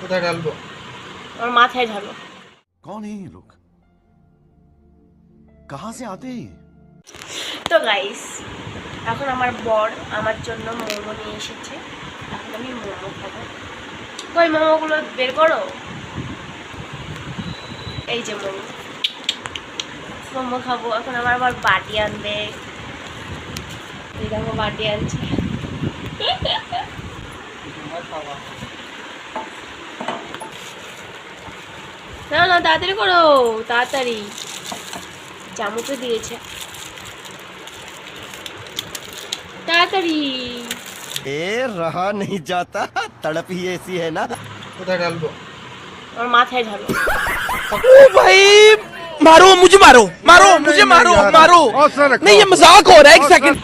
কোথায় ঢালবো? আমার মাথায় ঢালো। কোন এই লোক কাহা সে আতে তো গাইস এখন আমার বর আমার জন্য মোমো নিয়ে এসেছে। এখন আমি মোমো খাব। কই মোমোগুলো বের করো? এই যে মোমো। মোমো খাব। এখন আমার আবার বাটি আনবে। এই দেখো বাটি আনছে। না না তাড়াতাড়ি করো তাড়াতাড়ি চামচও দিয়েছে তাড়াতাড়ি ए रहा नहीं जाता तड़प ही ऐसी है ना কোথায় ঢালবো আমার মাথায় ঢালো ओ भाई मारो मुझे मारो मारो मुझे मारो मारो नहीं ये मजाक हो रहा है एक सेकंड